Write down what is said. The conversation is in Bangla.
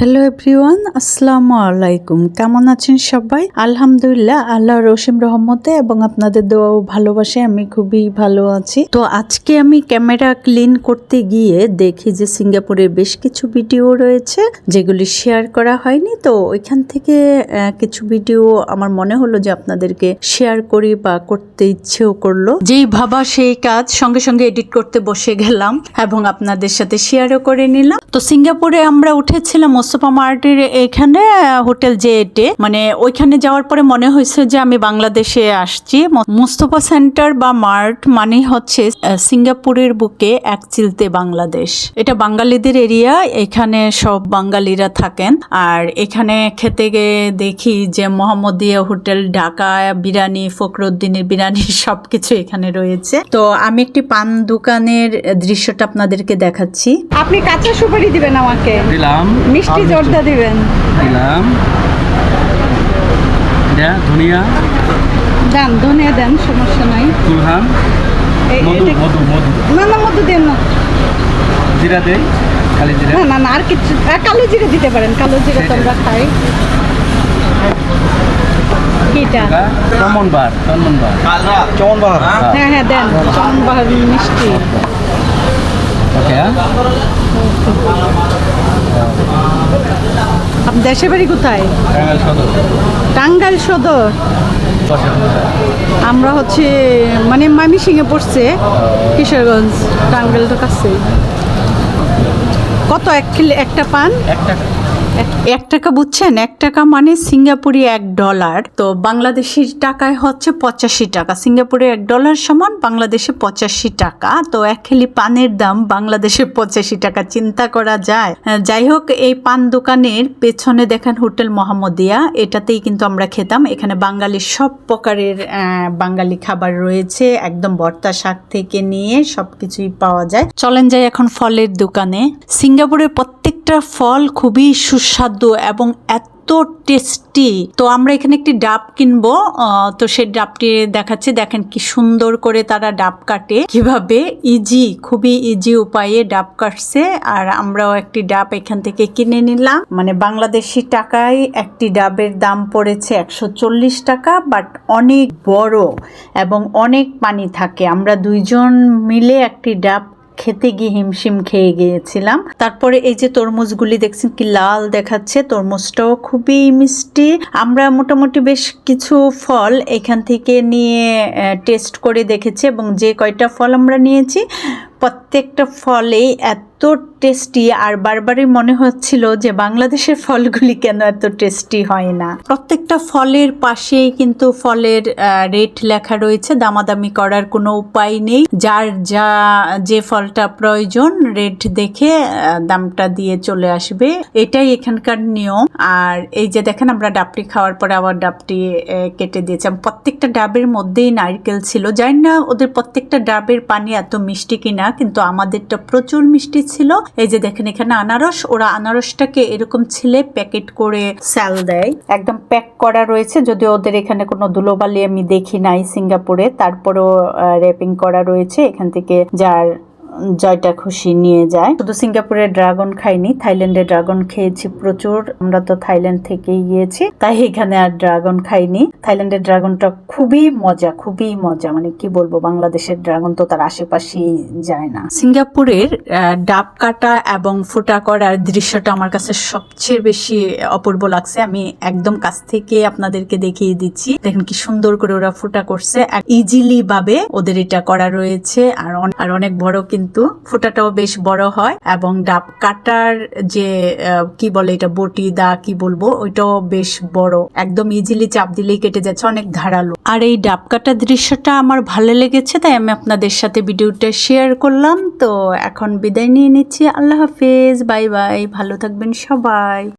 হ্যালো এভরিওয়ান আসসালামু আলাইকুম কেমন আছেন সবাই? আলহামদুলিল্লাহ আল্লাহ রসিম রহমতে এবং আপনাদের দোয়া ও ভালোবাসে আমি খুবই ভালো আছি। তো আজকে আমি ক্যামেরা ক্লিন করতে গিয়ে দেখি যে সিঙ্গাপুরে বেশ কিছু ভিডিও রয়েছে, যেগুলি শেয়ার করা হয়নি। তো ওইখান থেকে কিছু ভিডিও আমার মনে হলো যে আপনাদেরকে শেয়ার করি বা করতে ইচ্ছেও করল। যেই ভাবা সেই কাজ সঙ্গে সঙ্গে এডিট করতে বসে গেলাম এবং আপনাদের সাথে শেয়ারও করে নিলাম। তো সিঙ্গাপুরে আমরা উঠেছিলাম মোস্তফা মার্টের এখানে হোটেল জেটে মানে ওইখানে যাওয়ার পরে মনে হয়েছে যে আমি বাংলাদেশে আসছি। মোস্তফা সেন্টার বা মার্ট মানে হচ্ছে সিঙ্গাপুরের বুকে এক চিলতে বাংলাদেশ। এটা বাঙালিদের এরিয়া এখানে সব বাঙালিরা থাকেন। আর এখানে খেতে গিয়ে দেখি যে মোহাম্মদিয়া হোটেল ঢাকা বিরিয়ানি ফখরুদ্দিনের বিরিয়ানি সবকিছু এখানে রয়েছে। তো আমি একটি পান দোকানের দৃশ্যটা আপনাদেরকে দেখাচ্ছি। আপনি কাঁচা সুপারি দিবেন আমাকে। দিলাম। মিষ্টি জর্দা দিবেন? দিলাম এটা ধনিয়া। দেন ধনিয়া দেন সমস্যা নাই। কুলহাম। এই- মধু মধু মধু। না না মধ্যে দেন না। জিরা দেই খালি জিরা। না না না আর কিছু কালো জিরে দিতে পারেন কালো জিরে তো আমরা খাই। কিটা চমন বার চমন চমন বার। হ্যাঁ। হ্যাঁ দেন চম্বার মিষ্টি। ওকে। দেশের বাড়ি কোথায়? টাঙ্গাইল সদর। আমরা হচ্ছে মানে মামি সিংহে পড়ছে কিশোরগঞ্জ টাঙ্গাইলটার কাছে কত? এক কিলো একটা পান? একটা এক টাকা বুঝছেন? এক টাকা মানে সিঙ্গাপুরি এক ডলার। তো বাংলাদেশের টাকায় হচ্ছে পঁচাশি টাকা। সিঙ্গাপুরে এক ডলার সমান, বাংলাদেশে পঁচাশি টাকা। তো এক খেলি পানের দাম বাংলাদেশে পঁচাশি টাকা। চিন্তা করা যায়। যাই হোক, এই পান দোকানের পেছনে দেখেন হোটেল মোহাম্মদিয়া এটাতেই কিন্তু আমরা খেতাম। এখানে বাঙালির সব প্রকারের বাঙালি খাবার রয়েছে। একদম ভর্তা শাক থেকে নিয়ে সবকিছুই পাওয়া যায়। চলেন যাই এখন ফলের দোকানে। সিঙ্গাপুরের প্রত্যেকটা ফল খুবই সুস্বাদু এবং এত টেস্টি তো আমরা এখানে একটি ডাব কিনবো তো সেই ডাবটি দেখাচ্ছি। দেখেন কি সুন্দর করে তারা ডাব কাটে। কীভাবে? ইজি খুবই ইজি উপায়ে ডাব কাটছে। আর আমরাও একটি ডাব এখান থেকে কিনে নিলাম। মানে বাংলাদেশি টাকায় একটি ডাবের দাম পড়েছে একশো চল্লিশ টাকা বাট অনেক বড় এবং অনেক পানি থাকে। আমরা দুইজন মিলে একটি ডাব খেতে গিয়ে হিমশিম খেয়ে গিয়েছিলাম। তারপরে এই যে তরমুজগুলি দেখছেন কি লাল দেখাচ্ছে, তরমুজটাও খুবই মিষ্টি। আমরা মোটামুটি বেশ কিছু ফল এখান থেকে নিয়ে টেস্ট করে দেখেছি এবং যে কয়টা ফল আমরা নিয়েছি প্রত্যেকটা ফলে এত টেস্টি আর বারবারই মনে হচ্ছিল যে বাংলাদেশের ফলগুলি কেন এত টেস্টি হয় না। প্রত্যেকটা ফলের পাশেই কিন্তু ফলের রেট লেখা রয়েছে, দামাদামি করার কোনো উপায় নেই। যার যা, যে ফলটা প্রয়োজন রেট দেখে দামটা দিয়ে চলে আসবে। এটাই এখানকার নিয়ম। আর এই যে দেখেন আমরা ডাবটি খাওয়ার পরে আবার ডাবটি কেটে দিয়েছিলাম প্রত্যেকটা ডাবের মধ্যেই নারকেল ছিল। জানি না ওদের প্রত্যেকটা ডাবের পানি এত মিষ্টি কিনা। কিন্তু আমাদেরটা প্রচুর মিষ্টি ছিল। এই যে দেখেন এখানে আনারস, ওরা আনারসটাকে এরকম ছিলে প্যাকেট করে স্যাল দেয়। একদম প্যাক করা রয়েছে, যদিও ওদের এখানে কোনো ধুলোবালি আমি দেখি নাই সিঙ্গাপুরে। তারপরেও র্যাপিং করা রয়েছে এখান থেকে, যার জয়টা খুশি নিয়ে যায়। শুধু সিঙ্গাপুরে ড্রাগন খাইনি, থাইল্যান্ডে ড্রাগন খেয়েছি প্রচুর। আমরা তো থাইল্যান্ড থেকেই গিয়েছি, তাই এখানে আর ড্রাগন খাইনি। থাইল্যান্ডের ড্রাগনটা খুবই মজা খুবই মজা। মানে কি বলব, বাংলাদেশের ড্রাগন তো তার আশেপাশেই যায় না। সিঙ্গাপুরের ডাব কাটা এবং ফুটা করার দৃশ্যটা আমার কাছে সবচেয়ে বেশি অপূর্ব লাগছে। আমি একদম কাছ থেকে আপনাদেরকে দেখিয়ে দিচ্ছি। দেখেন কি সুন্দর করে ওরা ফুটা করছে। ইজিলি ভাবে ওদের এটা করা রয়েছে। আর আর অনেক বড় কিন্তু ফুটাটাও বেশ বড় হয় এবং ডাব কাটার যে কি বলে এটা, বটি, দা, কি বলব, ওইটাও বেশ বড়। একদম ইজিলি চাপ দিলেই কেটে যাচ্ছে, অনেক ধারালো। আর এই ডাব কাটার দৃশ্যটা আমার ভালো লেগেছে, তাই আমি আপনাদের সাথে ভিডিওটা শেয়ার করলাম। তো এখন বিদায় নিয়ে নিচ্ছি, আল্লাহ হাফেজ, বাই বাই, ভালো থাকবেন সবাই।